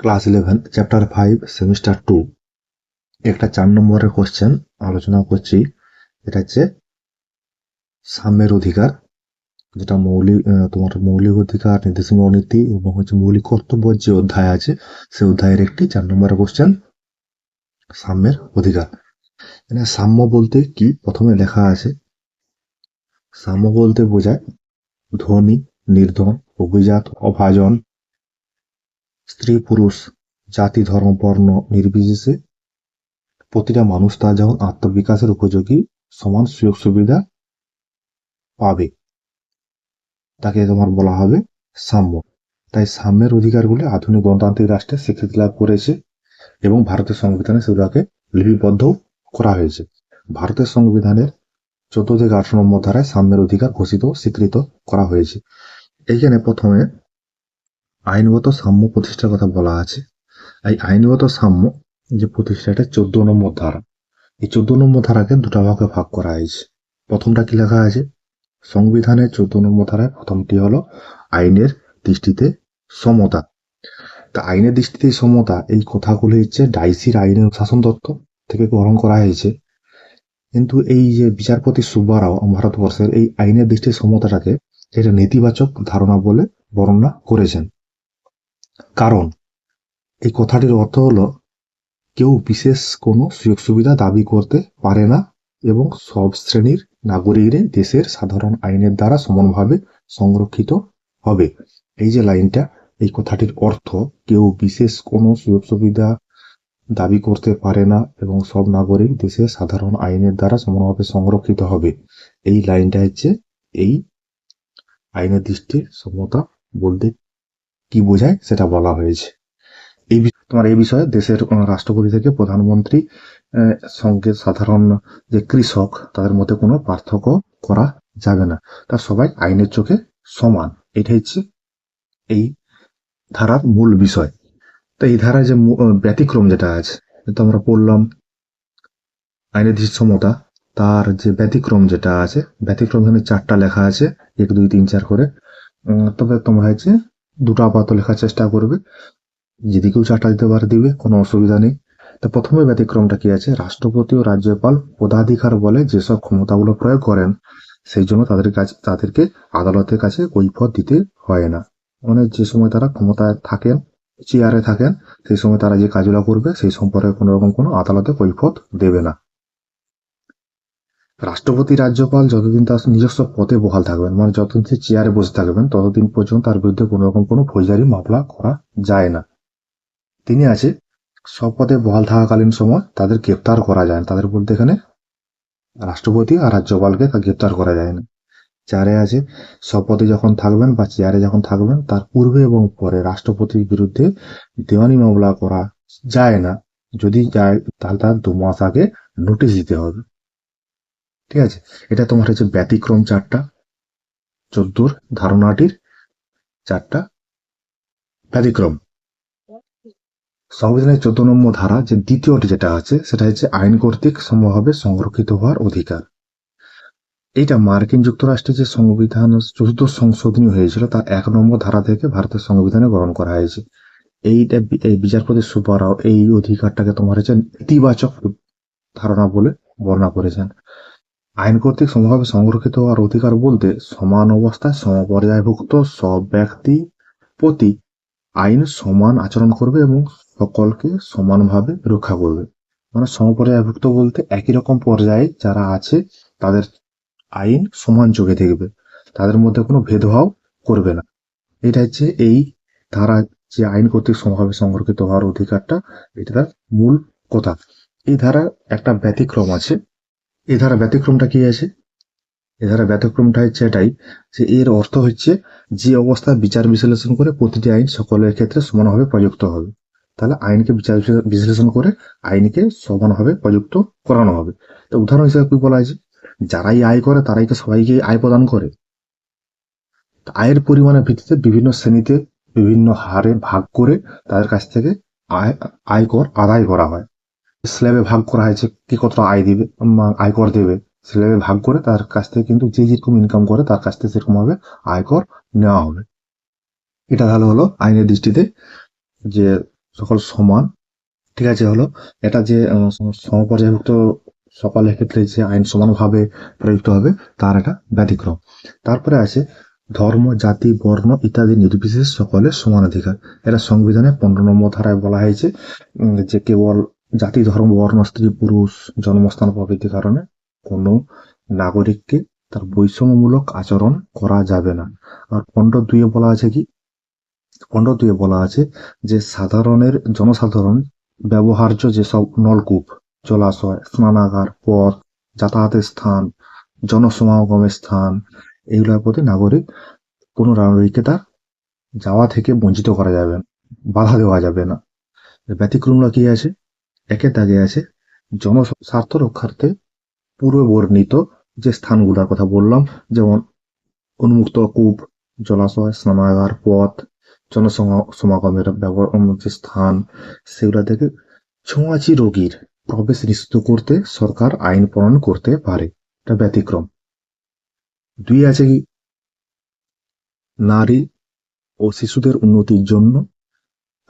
Class eleven, chapter five, semester two. একটা চার নম্বরের কোশ্চেন আলোচনা করছি। এটা হচ্ছে সাম্যের অধিকার, যেটা মৌলিক তোমার মৌলিক অধিকার নির্দেশনা নীতি এবং হচ্ছে মৌলিক কর্তব্য যে অধ্যায় আছে সেই অধ্যায়ের একটি চার নম্বরের কোশ্চেন সাম্যের অধিকার। এখানে সাম্য বলতে কি? প্রথমে লেখা আছে, সাম্য বলতে বোঝায় ধনী, নির্ধন, অভিজাত, অভাজন স্ত্রী, পুরুষ, জাতি, ধর্ম, বর্ণ নির্বিশেষে প্রতিটা মানুষ তার যেমন আত্মবিকাশের উপযোগী, সমান সুযোগ সুবিধা পাবে। তাকে তোমার বলা হবে সাম্য। তাই সাম্যের অধিকারগুলি আধুনিক গণতান্ত্রিক রাষ্ট্রে স্বীকৃতি লাভ করেছে এবং ভারতের সংবিধানে সেগুলোকে লিপিবদ্ধ করা হয়েছে। ভারতের সংবিধানের চোদ্দ থেকে আঠারো নম্বর ধারায় সাম্যের অধিকার ঘোষিত, স্বীকৃত করা হয়েছে। এইখানে প্রথমে আইনগত সাম্য প্রতিষ্ঠার কথা বলা আছে। এই আইনগত সাম্য যে প্রতিষ্ঠাটা চোদ্দ নম্বর ধারা। এই চোদ্দ নম্বর ধারাকে দুটা ভাগে ভাগ করা হয়েছে। প্রথমটা কি লেখা আছে? সংবিধানের চোদ্দ নম্বর ধারায় প্রথমটি হলো আইনের দৃষ্টিতে সমতা। তা আইনের দৃষ্টিতে সমতা, এই কথাগুলি হচ্ছে ডাইসির আইনের শাসন তত্ত্ব থেকে গ্রহণ করা হয়েছে। কিন্তু এই যে বিচারপতি সুব্বারাও ভারতবর্ষের এই আইনের দৃষ্টির সমতাটাকে, এটা নেতিবাচক ধারণা বলে বর্ণনা করেছেন। কারণ, এই কথাটির অর্থ হলো, কেউ বিশেষ কোনো সুযোগ সুবিধা দাবি করতে পারে না এবং সব শ্রেণির নাগরিকরা দেশের সাধারণ আইনের দ্বারা সমানভাবে সংরক্ষিত হবে। এই যে লাইনটা, এই কথাটির অর্থ, কেউ বিশেষ কোনো সুযোগ সুবিধা দাবি করতে পারে না এবং সব নাগরিক দেশের সাধারণ আইনের দ্বারা সমানভাবে সংরক্ষিত হবে। এই লাইনটা হচ্ছে, এই আইনের দৃষ্টির সমতা বলতে কি বোঝায় সেটা বলা হয়েছে। এই তোমার এই বিষয়ে দেশের রাষ্ট্রপতি থেকে প্রধানমন্ত্রী সঙ্গে সাধারণ যে কৃষক, তাদের মধ্যে কোনো পার্থক্য করা যাবে না। তা সবাই আইনের চোখে সমান। এটা হচ্ছে এই ধারার মূল বিষয়। তো এই ধারায় যে ব্যতিক্রম যেটা আছে তো আমরা পড়লাম। আইনের সমতা তার যে ব্যতিক্রম যেটা আছে, ব্যতিক্রম চারটা লেখা আছে, এক, দুই, তিন, চার করে। তবে তোমরা হচ্ছে দুটো আপাতত লেখার চেষ্টা করবে। যদি কেউ চারটা দিতে পারে, দিবে, কোনো অসুবিধা নেই। তো প্রথমে ব্যতিক্রমটা কি আছে? রাষ্ট্রপতি ও রাজ্যপাল পদাধিকার বলে যেসব ক্ষমতাগুলো প্রয়োগ করেন, সেই জন্য তাদের কাছে, তাদেরকে আদালতের কাছে কৈফত দিতে হয় না। মানে যে সময় তারা ক্ষমতায় থাকেন চেয়ারে থাকেন, সেই সময় তারা যে কাজগুলো করবে, সেই সম্পর্কে কোনো রকম কোনো আদালতে কৈফত দেবে না। রাষ্ট্রপতি রাজ্যপাল যতদিন তার নিজস্ব পদে বহাল থাকবেন মানে যতদিন সে চেয়ারে বসে থাকবেন, ততদিন পর্যন্ত তার বিরুদ্ধে কোনো রকম কোনো ফৌজদারি, মামলা করা যায় না। তিনি আছে, সব পদে বহাল থাকাকালীন সময় তাদের গ্রেপ্তার করা যায় না। তাদের বলতে এখানে রাষ্ট্রপতি আর রাজ্যপালকে তা গ্রেপ্তার করা যায় না। চেয়ারে আছে, সব পদে যখন থাকবেন বা চেয়ারে যখন থাকবেন, তার পূর্বে এবং পরে রাষ্ট্রপতির বিরুদ্ধে দেওয়ানি মামলা করা যায় না। যদি যায়, তাহলে তার দু মাস আগে নোটিশ দিতে হবে। ঠিক আছে? এটা তোমার হচ্ছে ব্যতিক্রম চারটা, চোদ্দোর ধারণাটির চারটা ব্যতিক্রম। সংবিধানের চোদ্দ নম্বর ধারা যে দ্বিতীয়টি যেটা আছে, সেটা হচ্ছে আইন কর্তৃক সমভাবে সংরক্ষিত হওয়ার অধিকার। এইটা মার্কিন যুক্তরাষ্ট্রের যে সংবিধান চতুর্থ সংশোধনী হয়েছিল, তার এক নম্বর ধারা থেকে ভারতের সংবিধানে গ্রহণ করা হয়েছে। এইটা এই বিচারপতি সুব্বারাও এই অধিকারটাকে তোমার হচ্ছে ইতিবাচক ধারণা বলে বর্ণনা করেছেন। আইন কর্তৃক সমভাবে সংরক্ষিত হওয়ার অধিকার বলতে সমান অবস্থায় সমপর্যায়ভুক্ত সব ব্যক্তি প্রতি আইন সমান আচরণ করবে এবং সকলকে সমানভাবে রক্ষা করবে। মানে সমপর্যায়ভুক্ত বলতে একই রকম পর্যায়ে যারা আছে, তাদের আইন সমান চোখে দেখবে। তাদের মধ্যে কোনো ভেদভাব করবে না। এটা হচ্ছে এই ধারা যে আইন কর্তৃক সমভাবে সংরক্ষিত হওয়ার অধিকারটা, এটা তার মূল কথা। এই ধারা একটা ব্যতিক্রম আছে। এই ধারা ব্যতিক্রমটা কি আছে? এ ধারা ব্যতিক্রমটা হচ্ছে এটাই যে এর অর্থ হচ্ছে যে অবস্থা বিচার বিশ্লেষণ করে প্রতিটি আইন সকলের ক্ষেত্রে সমানভাবে প্রযুক্ত হবে। তাহলে আইনকে বিচার বিশ্লেষণ করে আইনকে সমানভাবে প্রযুক্ত করানো হবে। তো উদাহরণ হিসেবে কি বলা হয়েছে? যারাই আয় করে তারাই তো সবাইকে আয় প্রদান করে। আয়ের পরিমাণের ভিত্তিতে বিভিন্ন শ্রেণীতে বিভিন্ন হারে ভাগ করে তাদের কাছ থেকে আয় আয়কর আদায় করা হয়। স্ল্যাবে ভাগ করা হয়েছে, কি কতটা আয় দিবে আয়কর দেবে স্ল্যাবে ভাগ করে তার কাছ থেকে কিন্তু যে যেরকম ইনকাম করে তার কাছ থেকে সেরকম ভাবে আয়কর নেওয়া হবে। এটা তাহলে হলো আইনের দৃষ্টিতে যে সকল সমান। ঠিক আছে, হলো এটা যে সমপর্যায়ভুক্ত সকলের ক্ষেত্রে যে আইন সমানভাবে প্রযুক্ত হবে তার একটা ব্যতিক্রম। তারপরে আছে ধর্ম, জাতি, বর্ণ ইত্যাদি নির্বিশেষ সকলের সমান অধিকার। এটা সংবিধানে পনেরো নম্বর ধারায় বলা হয়েছে যে কেবল জাতি, ধর্ম, বর্ণ, স্ত্রী, পুরুষ, জন্মস্থান প্রভৃতির কারণে কোনো নাগরিককে তার বৈষম্যমূলক আচরণ করা যাবে না। আর পণ্ড দুয়ে বলা আছে কি? পণ্ড দুয়ে বলা আছে যে সাধারণের জনসাধারণ ব্যবহার্য যেসব নলকূপ, জলাশয়, স্নানাগার, পথ যাতায়াতের স্থান জনসমাগমের স্থান এগুলোর প্রতি নাগরিক কোনো নাগরিককে তার যাওয়া থেকে বঞ্চিত করা যাবে, বাধা দেওয়া যাবে না। এর ব্যতিক্রমটা কি আছে? একের দাগে আছে জনস্বার্থ রক্ষার্থে পূর্বে বর্ণিত যে স্থানগুলোর কথা বললাম, যেমন উন্মুক্ত কূপ, জলাশয়, স্নানাগার, পথ, জনসমাগমের ব্যবহার যে স্থান, সেগুলা থেকে ছোঁয়াচি রোগীর প্রবেশ নিশ্চিত করতে সরকার আইন প্রণয়ন করতে পারে। এটা ব্যতিক্রম। দুই আছে কি? নারী ও শিশুদের উন্নতির জন্য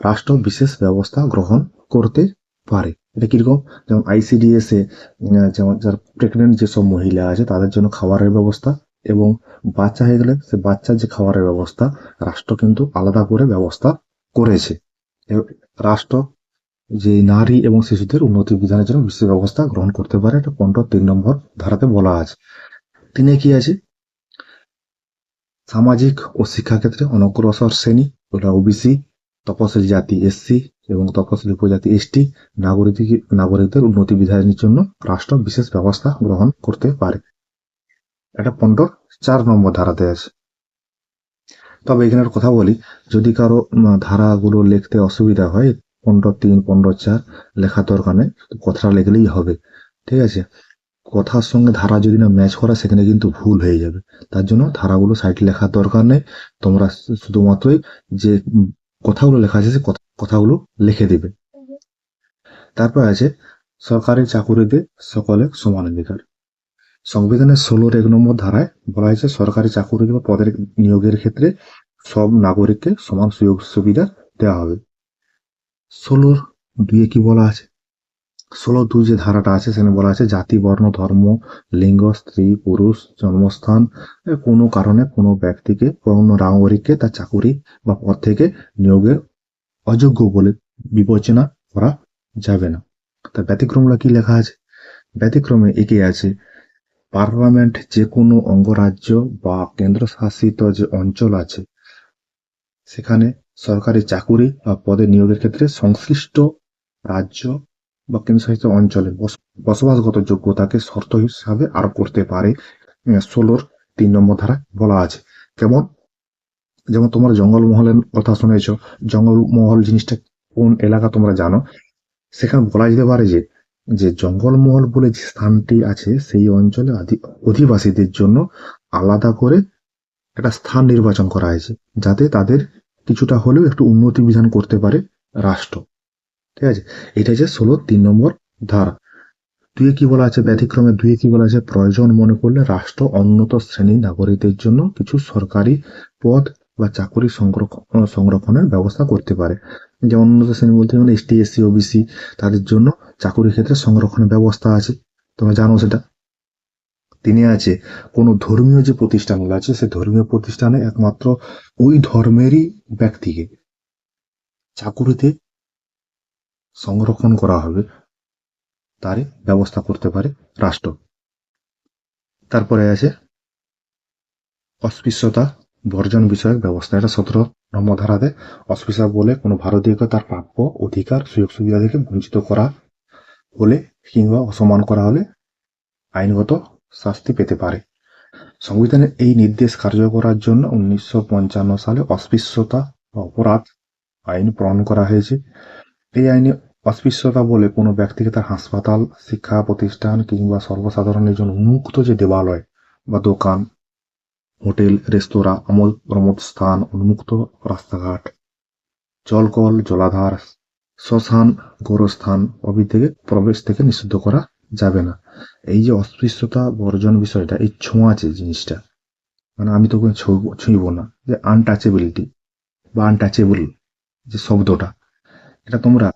রাষ্ট্র বিশেষ ব্যবস্থা গ্রহণ করতে পারে। এটা কীরকম? যেমন আইসিডিএস যেমন যারা প্রেগনেন্ট যেসব মহিলা আছে, তাদের জন্য খাবারের ব্যবস্থা এবং বাচ্চা হয়ে গেলে সে বাচ্চার যে খাবারের ব্যবস্থা, রাষ্ট্র কিন্তু আলাদা করে ব্যবস্থা করেছে। রাষ্ট্র যে নারী এবং শিশুদের উন্নতি বিধানের জন্য বিশেষ ব্যবস্থা গ্রহণ করতে পারে, এটা পনেরো, তিন নম্বর ধারাতে বলা আছে। তিনে কি আছে? সামাজিক ও শিক্ষাক্ষেত্রে অনগ্রসর শ্রেণি, ওটা ওবিসি তপশিলি জাতি এসসি এবং তপশিলি উপজাতি এসটি নাগরিক, নাগরিকদের উন্নতি বিধানের জন্য রাষ্ট্র বিশেষ ব্যবস্থা গ্রহণ করতে পারে। এটা পনেরো, চার নম্বর ধারাতে আছে। তবে এখানে কথা বলি, যদি কারও ধারাগুলো লিখতে অসুবিধা হয়, পনেরো তিন, পনেরো চার লেখা দরকার নেই কথাটা লিখলেই হবে, ঠিক আছে? কথার সঙ্গে ধারা যদি না ম্যাচ করা, সেখানে কিন্তু ভুল হয়ে যাবে। তার জন্য ধারাগুলো সাইডে লেখার দরকার নেই। তোমরা শুধুমাত্রই যে কথাগুলো লেখা আছে, সে কথা- কথাগুলো লিখে দেবে। তারপর আছে, সরকারি চাকুরিতে সকলে সমান অধিকার। সংবিধানের ষোলোর এক নম্বর ধারায় বলা হয়েছে, সরকারি চাকুরি বা পদের নিয়োগের ক্ষেত্রে সব নাগরিককে সমান সুযোগ সুবিধা দেওয়া হবে। ষোলোর দুয়ে কি বলা আছে? ষোলো দুই যে ধারাটা আছে, সেখানে বলা আছে, জাতি, বর্ণ, ধর্ম, লিঙ্গ, স্ত্রী, পুরুষ, জন্মস্থান কোনো কারণে কোনো ব্যক্তিকে কোনো নাগরিককে তার চাকুরি বা পদ থেকে নিয়োগের অযোগ্য বলে বিবেচনা করা যাবে না। তার ব্যতিক্রমটা কি লেখা আছে? ব্যতিক্রমে একে আছে, পার্লামেন্ট যে কোনো অঙ্গরাজ্য বা কেন্দ্রশাসিত যে অঞ্চল আছে, সেখানে সরকারি চাকুরি বা পদে নিয়োগের ক্ষেত্রে সংশ্লিষ্ট রাজ্য বা কেন্দ্রশাসিত অঞ্চলে বস- বসবাসগত যোগ্যতাকে শর্ত হিসাবে আরোপ করতে পারে। ষোলোর তিন নম্বর ধারা বলা আছে। কেমন? যেমন তোমরা জঙ্গলমহলের কথা শুনেছ, জঙ্গলমহল জিনিসটা কোন এলাকা তোমরা জানো? সেখানে বলা যেতে পারে যে যে জঙ্গলমহল বলে যে স্থানটি আছে, সেই অঞ্চলে অধিবাসীদের জন্য আলাদা করে একটা স্থান নির্বাচন করা হয়েছে, যাতে তাদের কিছুটা হলেও একটু উন্নতি বিধান করতে পারে রাষ্ট্র। ঠিক আছে? এটা হচ্ছে ষোলো তিন নম্বর ধারা। দুয়ে কি বলা আছে? ব্যতিক্রমে দুয়ে কি বলা আছে? প্রয়োজন মনে করলে রাষ্ট্র উন্নত শ্রেণির নাগরিকদের জন্য কিছু সরকারি পদ বা চাকরি সংরক্ষণ সংরক্ষণের ব্যবস্থা করতে পারে। যেমন উন্নত শ্রেণি বলতে যেমন এসটি এসসি ওবিসি তাদের জন্য চাকরির ক্ষেত্রে সংরক্ষণের ব্যবস্থা আছে। তোমরা জানো সেটা। তিনি আছে, কোনো ধর্মীয় যে প্রতিষ্ঠানগুলো আছে সেই ধর্মীয় প্রতিষ্ঠানে একমাত্র ওই ধর্মেরই ব্যক্তিকে চাকুরিতে সংরক্ষণ করা হবে, তারই ব্যবস্থা করতে পারে রাষ্ট্র। তারপরে আছে অস্পৃশ্যতা বর্জন বিষয়ক ব্যবস্থা। এটা সতেরো নম্বর ধারাতে অস্পৃশ্যতা বলে কোনো ভারতীয়কে তার প্রাপ্য অধিকার, সুযোগ সুবিধা থেকে বঞ্চিত করা হলে কিংবা অসম্মান করা হলে আইনগত শাস্তি পেতে পারে। সংবিধানের এই নির্দেশ কার্য করার জন্য উনিশশো পঞ্চান্ন সালে অস্পৃশ্যতা অপরাধ আইন প্রণয়ন করা হয়েছে। এই আইনে অস্পৃশ্যতা বলে কোনো ব্যক্তিকে তার হাসপাতাল, শিক্ষা প্রতিষ্ঠান কিংবা সর্বসাধারণের জন্য উন্মুক্ত যে দেবালয় বা দোকান হোটেল, রেস্তোরাঁ, আমোদ প্রমোদ স্থান, উন্মুক্ত রাস্তাঘাট, জলকল, জলাধার, শ্মশান, গোরস্থান প্রভৃতি থেকে প্রবেশ থেকে নিষিদ্ধ করা যাবে না। এই যে অস্পৃশ্যতা বর্জন বিষয়টা, এই ছোঁয়াচে জিনিসটা মানে আমি তোকে ছুঁইব ছুঁইব না, যে আনটাচেবিলিটি বা আনটাচেবল যে শব্দটা, এটা তোমরা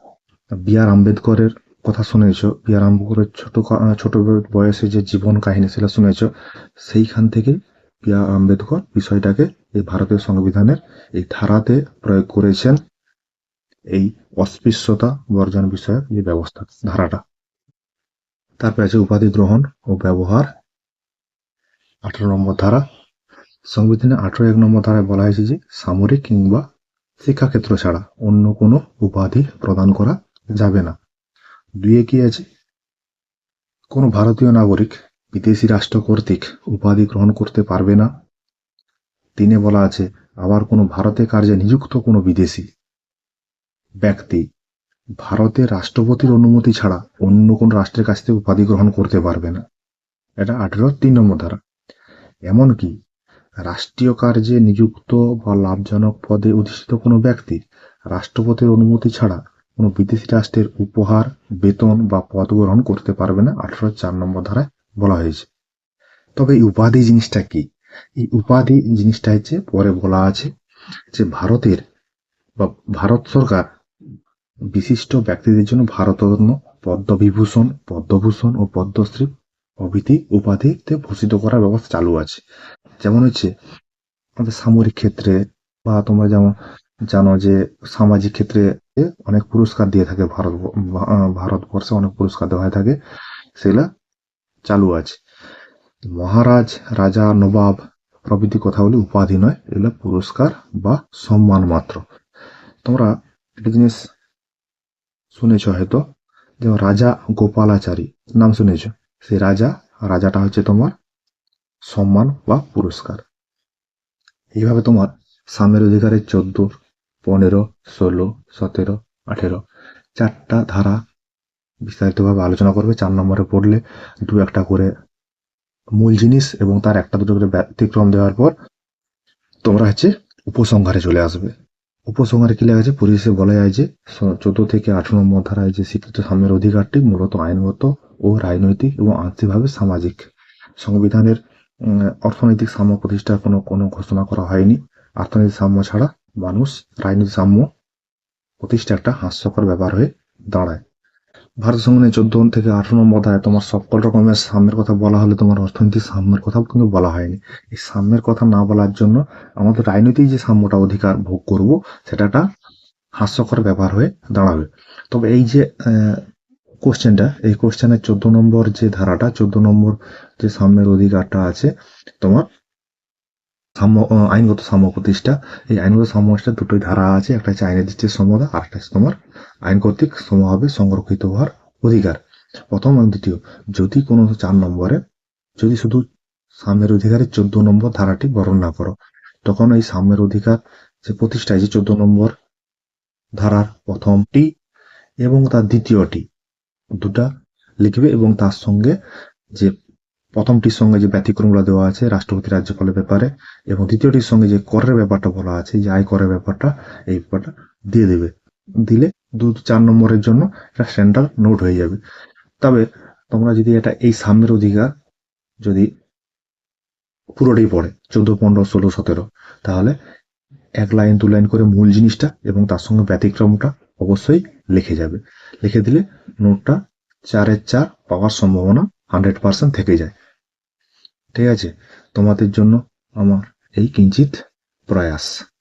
বি আর আম্বেদকরের কথা শুনেছো, বি আর আম্বেদকরের ছোট ছোট বয়সে যে জীবন কাহিনী সেটা শুনেছ, সেইখান থেকে আর আম্বেদকর বিষয়টাকে এই ভারতীয় সংবিধানের এই ধারাতে প্রয়োগ করেছেন। এই অস্পৃশ্যতা বর্জন বিষয়ক যে ব্যবস্থা, ধারাটা। তারপরে আছে উপাধি গ্রহণ ও ব্যবহার, আঠারো নম্বর ধারা। সংবিধানে আঠারো এক নম্বর ধারায় বলা হয়েছে যে সামরিক কিংবা শিক্ষাক্ষেত্র ছাড়া অন্য কোনো উপাধি প্রদান করা যাবে না। দুয়ে কি আছে? কোনো ভারতীয় নাগরিক বিদেশি রাষ্ট্র কর্তৃক উপাধি গ্রহণ করতে পারবে না। তিনে বলা আছে, আবার কোনো ভারতে কার্যে নিযুক্ত কোনো বিদেশি ব্যক্তি ভারতের রাষ্ট্রপতির অনুমতি ছাড়া অন্য কোন রাষ্ট্রের কাছ থেকে উপাধি গ্রহণ করতে পারবে না। এটা আঠেরো তিন নম্বর ধারা। এমনকি রাষ্ট্রীয় কার্যে নিযুক্ত বা লাভজনক পদে অধিষ্ঠিত কোনো ব্যক্তি রাষ্ট্রপতির অনুমতি ছাড়া কোনো বিদেশি রাষ্ট্রের উপহার, বেতন বা পদ গ্রহণ করতে পারবে না। আঠারো চার নম্বর ধারায় বলা হয়েছে। তবে এই উপাধি জিনিসটা কি? এই উপাধি জিনিসটা হচ্ছে, পরে বলা আছে, যে ভারতের বা ভারত সরকার বিশিষ্ট ব্যক্তিদের জন্য ভারতরত্ন, পদ্মবিভূষণ, পদ্মভূষণ ও পদ্মশ্রী প্রভৃতি উপাধিতে ভূষিত করার ব্যবস্থা চালু আছে। যেমন হচ্ছে, আমাদের সামরিক ক্ষেত্রে বা তোমরা যেমন জানো যে সামাজিক ক্ষেত্রে অনেক পুরস্কার দিয়ে থাকে ভারত, ভারতবর্ষে অনেক পুরস্কার দেওয়া হয়ে থাকে। সেগুলা চালু আছে। মহারাজ, রাজা, নবাব প্রভৃতি কথা বলে উপাধি নয়, এগুলো পুরস্কার বা সম্মান মাত্র। তোমরা একটা জিনিস শুনেছ হয়তো যেমন রাজা গোপালাচারী, নাম শুনেছ? সেই রাজা, রাজাটা হচ্ছে তোমার সম্মান বা পুরস্কার। এইভাবে তোমার সামের অধিকারের চোদ্দ, পনেরো, ষোলো, সতেরো, আঠেরো, চারটা ধারা বিস্তারিতভাবে আলোচনা করবে, চার নম্বরে পড়লে দু একটা করে মূল জিনিস এবং তার একটা দুটো করে ব্যতিক্রম দেওয়ার পর তোমরা হচ্ছে উপসংহারে চলে আসবে। উপসংহারে কি লেখা আছে? পরিশেষে বলা যায় যে চোদ্দ থেকে আঠারো নম্বর ধারায় যে স্বীকৃত সাম্যের অধিকারটি মূলত আইনগত ও রাজনৈতিক এবং আর্থিকভাবে সামাজিক সংবিধানের অর্থনৈতিক সাম্য প্রতিষ্ঠার কোনো কোনো ঘোষণা করা হয়নি। অর্থনৈতিক সাম্য ছাড়া মানুষ রাজনৈতিক সাম্য প্রতিষ্ঠা একটা হাস্যকর ব্যাপার হয়ে দাঁড়ায়। ভারত সংবিধানের চোদ্দ থেকে আঠারো নম্বর ধারায় তোমার সকল রকমের সাম্যের কথা বলা হলে তোমার অর্থনৈতিক সাম্যের কথাও কিন্তু বলা হয়নি। এই সাম্যের কথা না বলার জন্য আমাদের রাজনৈতিক যে সাম্যটা অধিকার ভোগ করব সেটাটা হাস্যকর ব্যাপার হয়ে দাঁড়াবে। তবে এই যে কোশ্চেনটা এই কোশ্চেনের চোদ্দ নম্বর যে ধারাটা, চোদ্দ নম্বর যে সাম্যের অধিকারটা আছে, তোমার সাম্য আইনগত সাম্য প্রতিষ্ঠা। এই আইনগত সাম্য দুটোই ধারা আছে। একটা হচ্ছে আইনের দৃষ্টির সমতা আর একটা হচ্ছে তোমার আইন কর্তৃক সমভাবে সংরক্ষিত হওয়ার অধিকার। প্রথম এবং দ্বিতীয়, যদি কোনো চার নম্বরে, যদি শুধু সাম্যের অধিকারের চোদ্দ নম্বর ধারাটি বর্ণনা করো, তখন এই সাম্যের অধিকার যে প্রতিষ্ঠায় যে চোদ্দ নম্বর ধারার প্রথমটি এবং তার দ্বিতীয়টি, দুটা লিখবে এবং তার সঙ্গে যে প্রথমটির সঙ্গে যে ব্যতিক্রমগুলো দেওয়া আছে, রাষ্ট্রপতি রাজ্যপালের ব্যাপারে এবং দ্বিতীয়টির সঙ্গে যে করের ব্যাপারটা বলা আছে যে আয় করের ব্যাপারটা, এই ব্যাপারটা দিয়ে দেবে। দিলে দু, চার নম্বরের জন্য এটা সেন্ট্রাল নোট হয়ে যাবে। তবে তোমরা যদি এটা এই সাম্যের অধিকার যদি পুরোটাই পড়ে, চোদ্দ, পনেরো, ষোলো, সতেরো, তাহলে এক লাইন, দু লাইন করে মূল জিনিসটা এবং তার সঙ্গে ব্যতিক্রমটা অবশ্যই লিখে যাবে। লিখে দিলে নোটটা চারের চার পাওয়ার সম্ভাবনা হান্ড্রেড পার্সেন্ট থেকে যায়। ঠিক আছে? তোমাদের জন্য আমার এই কিঞ্চিত প্রয়াস।